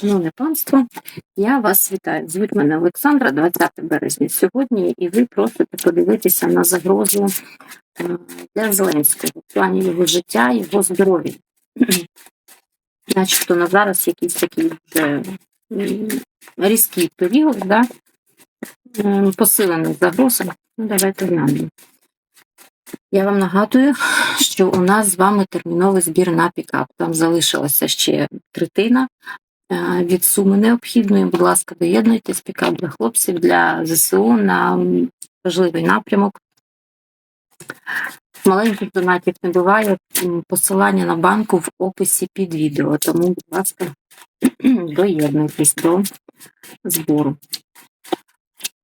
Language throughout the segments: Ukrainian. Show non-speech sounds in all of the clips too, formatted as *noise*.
Шановне панство, я вас вітаю. Звуть мене Олександра, 20 березня сьогодні, і ви просите подивитися на загрозу е, для Зеленського в плані його життя, його здоров'я. *clears throat* Начебто на зараз якийсь такий різкий період, да? посилений загроза. Ну, давайте глянемо. Я вам нагадую, що у нас з вами терміновий збір на пікап. Там залишилася ще третина від суми необхідної. Будь ласка, доєднуйтесь пікап для хлопців для ЗСУ на важливий напрямок. Маленьких донатів не буває. Посилання на банку в описі під відео. Тому, будь ласка, *clears throat* доєднуйтесь до збору.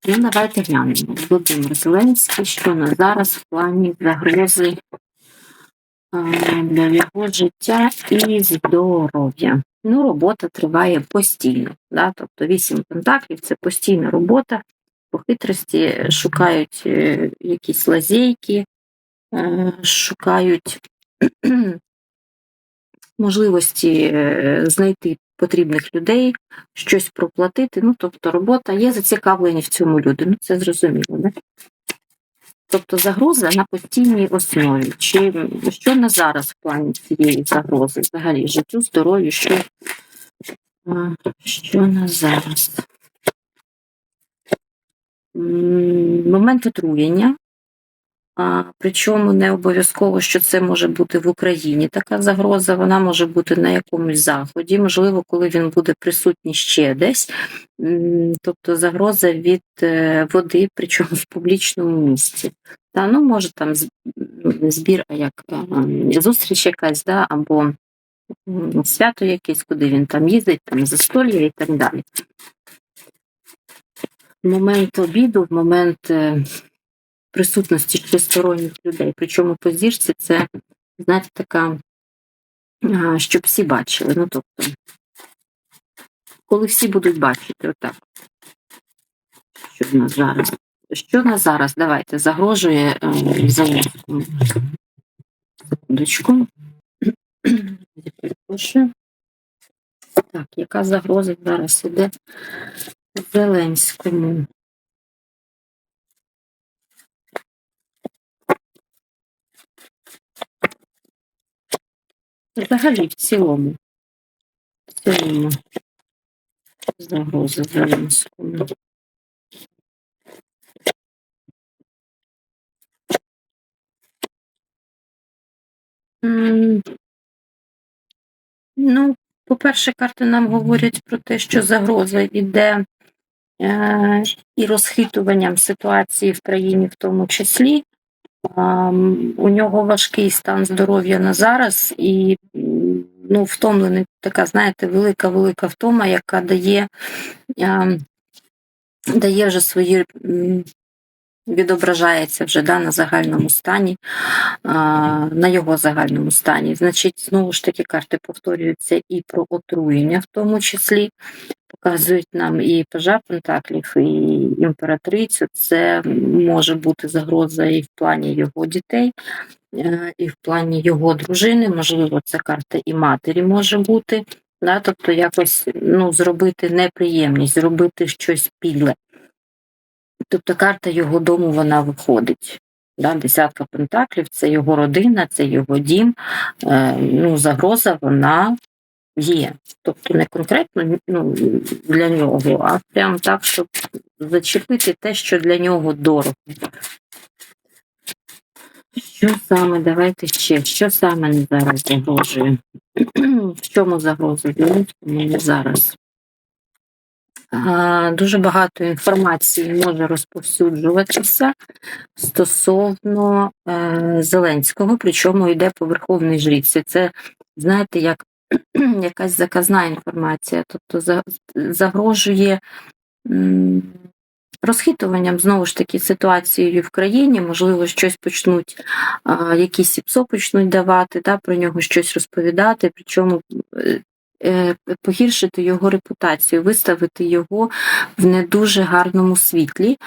Ну, давайте глянемо. Володимир Зеленський, що на зараз в плані загрози е, для його життя і здоров'я. Ну, робота триває постійно. Да? Тобто вісім пентаклів це постійна робота. По хитрості шукають е, якісь лазейки, е, шукають *clears throat* можливості е, знайти потрібних людей, щось проплатити. Ну, тобто робота є зацікавлені в цьому люди. Ну, це зрозуміло, да? Тобто загроза на постійній основі. Чи що на зараз в плані цієї загрози? Взагалі життю, здоров'ю, що, що на зараз? Момент отруєння. Причому не обов'язково, що це може бути в Україні така загроза, вона може бути на якомусь заході, можливо, коли він буде присутній ще десь. Тобто загроза від е, води, причому в публічному місці. Та, ну, може там збір, а як зустріч якась, да, або свято якесь, куди він там їздить, там застолля і так далі. Момент обіду, момент е, присутності шестисторонніх людей. Причому по зірці це, знаєте, така, щоб всі бачили. Ну, тобто, коли всі будуть бачити, отак. Що в нас зараз? Що нас зараз? Давайте загрожує е, Зеленському. Секундочку. Так, яка загроза зараз іде Зеленському? Взагалі, в цілому. В цілому. Загроза Зеленському. Ну, по-перше, карти нам говорять про те, що загроза йде е, і розхитуванням ситуації в країні, в тому числі. У нього важкий стан здоров'я на зараз, і ну, втомлений така, знаєте, велика велика втома, яка дає, дає вже свої. Відображається вже да, на загальному стані, на його загальному стані. Значить, знову ж таки, карти повторюються і про отруєння, в тому числі показують нам і пажа Пентаклів, і імператрицю. Це може бути загроза і в плані його дітей, е, і в плані його дружини. Можливо, це карта і матері може бути. Да? Тобто якось ну, зробити неприємність, зробити щось підле. Тобто карта його дому вона виходить. Да? Десятка пентаклів це його родина, це його дім. Е, ну, загроза вона є. Тобто не конкретно ну, для нього, а прям так, щоб зачепити те, що для нього дорого. Що саме, давайте ще, що саме зараз загрожує? *clears throat* В чому загроза Зеленському зараз? А, Дуже багато інформації може розповсюджуватися стосовно е, Зеленського, причому йде по верховній жріці. Це, знаєте, як *clears throat* якась заказна інформація, тобто загрожує розхитуванням знову ж таки ситуацією в країні, можливо, щось почнуть, якісь ІПСО почнуть давати, да, про нього щось розповідати, причому е, погіршити його репутацію, виставити його в не дуже гарному світлі,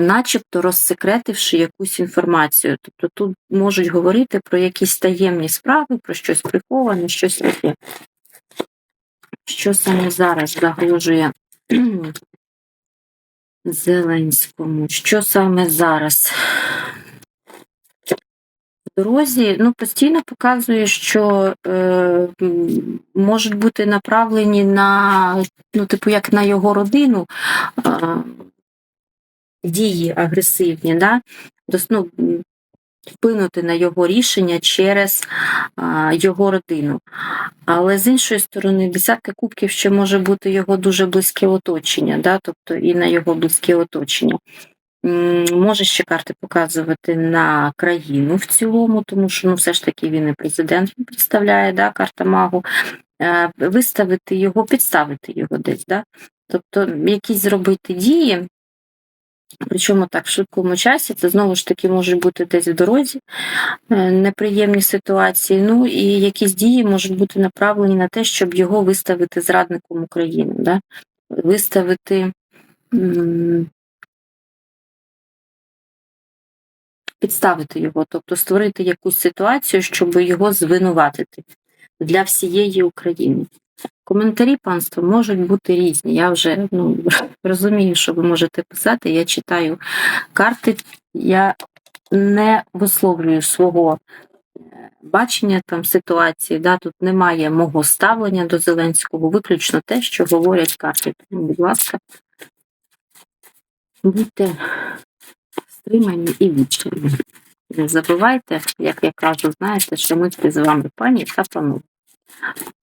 начебто розсекретивши якусь інформацію. Тобто тут можуть говорити про якісь таємні справи, про щось приховане, щось таке. Що що саме зараз загрожує *clears throat* Зеленському? Що саме зараз? Дорозі ну, постійно показує, що е, можуть бути направлені на, ну, типу, як на його родину е, дії агресивні, да? Ну, вплинути на його рішення через а, його родину. Але з іншої сторони, десятка кубків ще може бути його дуже близьке оточення, да? тобто і на його близьке оточення. Може ще карти показувати на країну в цілому, тому що ну, все ж таки він і президент він представляє, да, карта магу, Е, виставити його, підставити його десь. Да? Тобто якісь зробити дії, причому так в швидкому часі, це знову ж таки може бути десь в дорозі, е, неприємні ситуації. Ну і якісь дії можуть бути направлені на те, щоб його виставити зрадником України, да? виставити. Підставити його, тобто створити якусь ситуацію, щоб його звинуватити для всієї України. Коментарі панство можуть бути різні. Я вже ну, *laughs* розумію, що ви можете писати. Я читаю карти, я не висловлюю свого е, бачення там ситуації. Да, тут немає мого ставлення до Зеленського, виключно те, що говорять карти. Будь ласка, будьте стримані і відчинені. Не забувайте, як я кажу, знаєте, що ми з вами пані та панове.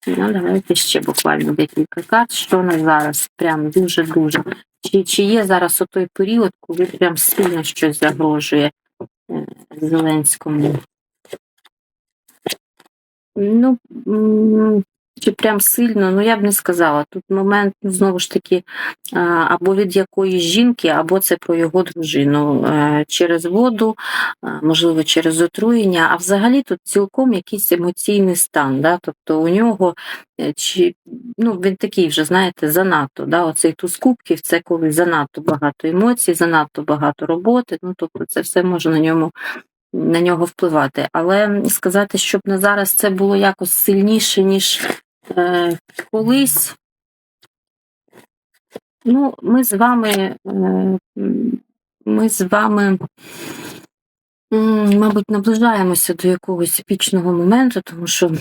Ну, давайте ще буквально декілька карт. Що на зараз? Прям дуже-дуже. Чи, чи є зараз у той період, коли прям сильно щось загрожує е, Зеленському? Ну, чи прям сильно, ну я б не сказала. Тут момент, ну, знову ж таки, або від якоїсь жінки, або це про його дружину Е, через воду, можливо, через отруєння, а взагалі тут цілком якийсь емоційний стан. Да? Тобто у нього е, чи ну, він такий вже, знаєте, занадто. Да? Оцей туз кубків це коли занадто багато емоцій, занадто багато роботи. Ну, тобто це все може на ньому на нього впливати. Але сказати, щоб на зараз це було якось сильніше, ніж е, колись. Ну, ми з вами, е, ми з вами, мабуть, наближаємося до якогось епічного моменту, тому що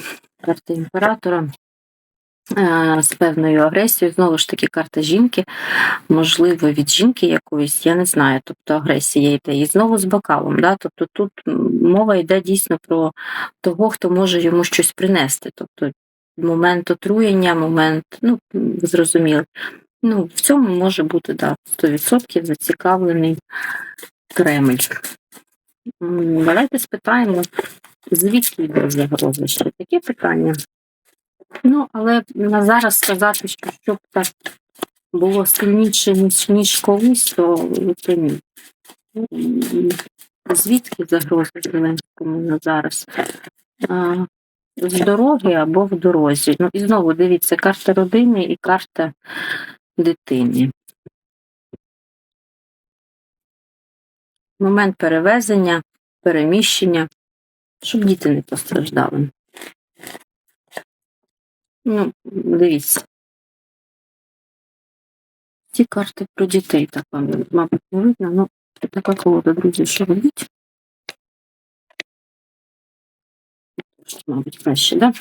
карта імператора е, з певною агресією, знову ж таки, карта жінки, можливо, від жінки якоїсь, я не знаю, тобто агресія йде. І знову з бокалом. Да? Тобто тут мова йде дійсно про того, хто може йому щось принести. Тобто момент отруєння, момент, ну, ви зрозуміли. Ну, в цьому може бути, да, 100% зацікавлений Кремль. Давайте спитаємо, звідки йде загроза ще таке питання. Ну, але на зараз сказати, що щоб так було сильніше, ніж, ніж колись, то ні. Звідки загроза Зеленському на зараз? А, з дороги або в дорозі. Ну і знову дивіться, карта родини і карта дитини. Момент перевезення, переміщення, щоб діти не постраждали. Ну, дивіться. Ці карти про дітей, так вам, мабуть, не видно, ну, така колода, друзі, що робіть. Мабуть, краще. Да?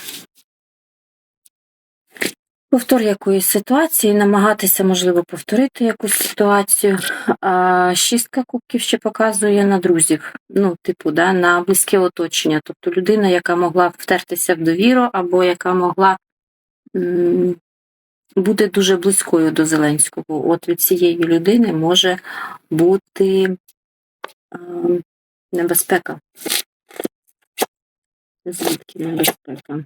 Повтор якоїсь ситуації, намагатися, можливо, повторити якусь ситуацію. А шістка кубків ще показує на друзів, ну, типу, да, на близьке оточення. Тобто людина, яка могла втертися в довіру, або яка могла м, бути дуже близькою до Зеленського. От від цієї людини може бути а, небезпека. Звідки небезпека?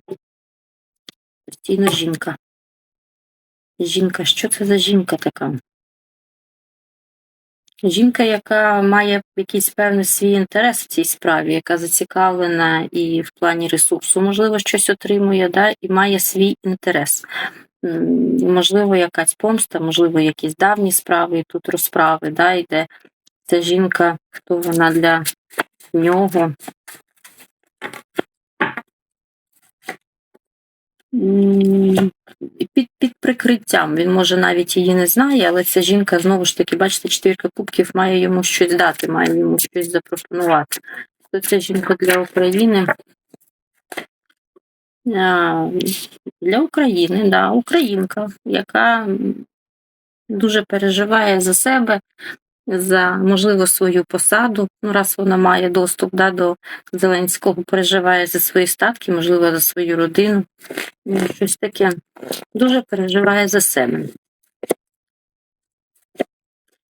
Постійно жінка. Жінка, що це за жінка така? Жінка, яка має якийсь певний свій інтерес в цій справі, яка зацікавлена і в плані ресурсу, можливо, щось отримує, да, і має свій інтерес. Можливо, якась помста, можливо, якісь давні справи, і тут розправи, да, йде. Ця жінка, хто вона для нього. Під, під прикриттям. Він може навіть її не знає, але ця жінка знову ж таки, бачите, четвірка кубків має йому щось дати, має йому щось запропонувати. То ця жінка для України. Для України, да, українка, яка дуже переживає за себе, за можливо свою посаду. Ну, раз вона має доступ да, до Зеленського, переживає за свої статки, можливо, за свою родину. Ну, Щось таке. Дуже переживає за себе.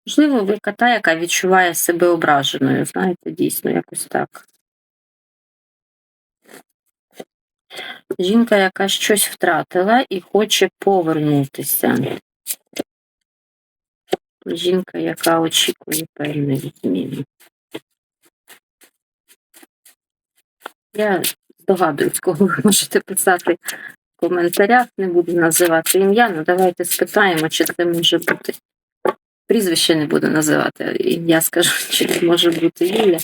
Можливо, ви кота, яка відчуває себе ображеною, знаєте, дійсно, якось так. Жінка, яка щось втратила і хоче повернутися. Жінка, яка очікує певної зміни. Я здогадуюсь, кого ви можете писати в коментарях, не буду називати ім'я, ну давайте спитаємо, чи це може бути. Прізвище не буду називати, ім'я скажу, *laughs* чи це може бути Юля.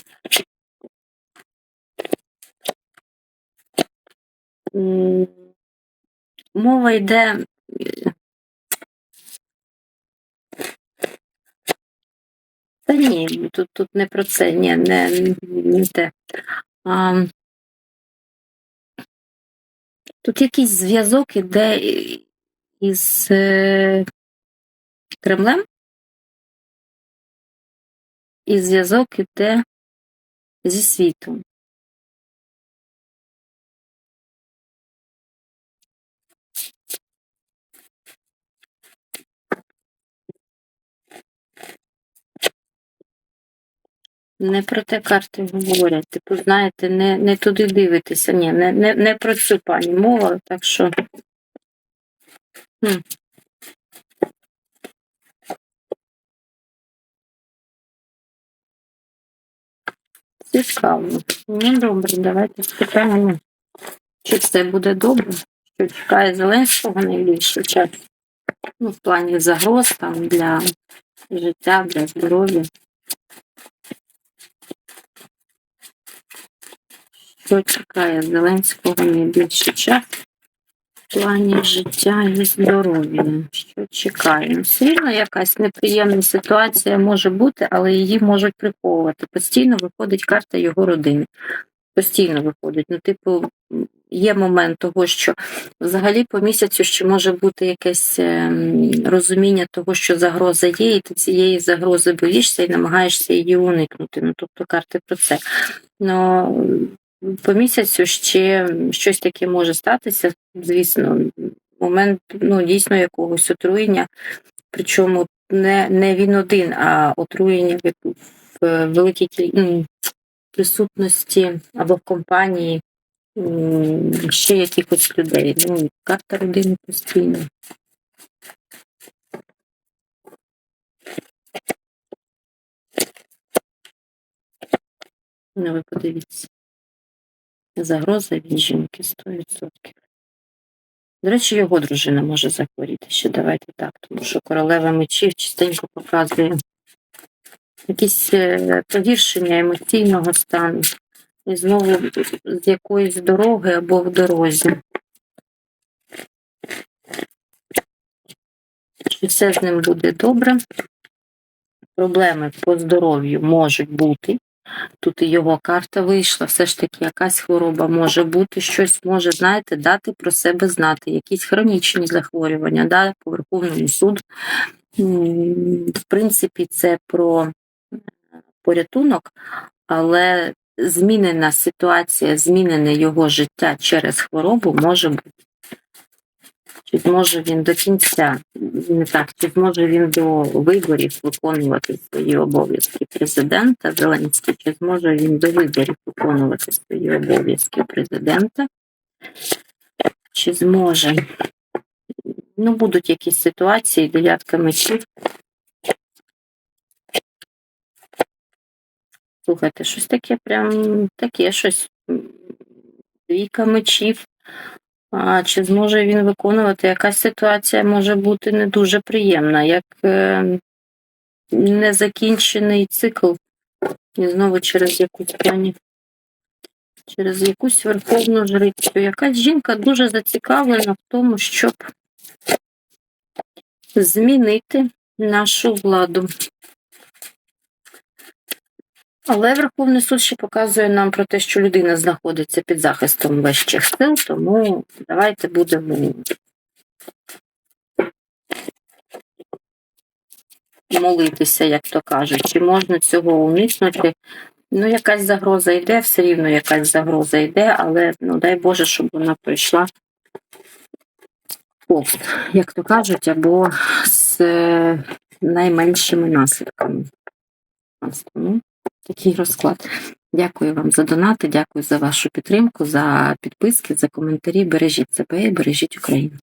Мова йде. Та ні, тут, тут не про це, ні, не, не те. А, тут якийсь зв'язок іде із е, Кремлем, і зв'язок іде зі світом. Не про те карти говорять. Типу, знаєте, не, не туди дивитися. Ні, не, не, не про цю пані мова, так що. Хм. Цікаво. Ну, добре, давайте спитаємо, чи все буде добре, що чекає Зеленського найбільше час. Ну, в плані загроз там для життя, для здоров'я. Що чекає Зеленського найбільше час в плані життя і здоров'я? Що чекає? Ну, все рівно якась неприємна ситуація може бути, але її можуть приховувати. Постійно виходить карта його родини. Постійно виходить. Ну, типу, є момент того, що взагалі по місяцю ще може бути якесь ем, розуміння того, що загроза є, і ти цієї загрози боїшся і намагаєшся її уникнути. Ну, тобто карти про це. Ну, по місяцю ще щось таке може статися. Звісно, момент ну, дійсно якогось отруєння, причому не, не він один, а отруєння в, великій кіль- присутності або в компанії ще якихось людей. Ну, карта родини постійно. Ну, ви подивіться. Загроза від жінки 100%. До речі, його дружина може захворіти ще. Давайте так, тому що королева мечів частенько показує якісь е, погіршення емоційного стану. І знову з якоїсь дороги або в дорозі. Чи все з ним буде добре? Проблеми по здоров'ю можуть бути. Тут і його карта вийшла, все ж таки якась хвороба може бути, щось може, знаєте, дати про себе знати, якісь хронічні захворювання, да, по Верховному суду. В принципі, це про е, порятунок, але змінена ситуація, змінене його життя через хворобу може бути. Чи зможе він до кінця, не так, чи зможе він до виборів виконувати свої обов'язки президента Зеленський, чи зможе він до виборів виконувати свої обов'язки президента? Чи зможе? Ну, будуть якісь ситуації, дев'ятка мечів. Слухайте, щось таке, прям таке щось. Двійка мечів. А чи зможе він виконувати? Якась ситуація може бути не дуже приємна, як е, незакінчений цикл. І знову через якусь пані, через якусь верховну жрицю. Якась жінка дуже зацікавлена в тому, щоб змінити нашу владу. Але Верховний суд ще показує нам про те, що людина знаходиться під захистом вищих сил, тому давайте будемо молитися, як то кажуть, чи можна цього уникнути. Ну, якась загроза йде, все рівно якась загроза йде, але ну дай Боже, щоб вона прийшла повз, як то кажуть, або з е, найменшими наслідками. Такий розклад. Дякую вам за донати, дякую за вашу підтримку, за підписки, за коментарі. Бережіть себе і бережіть Україну.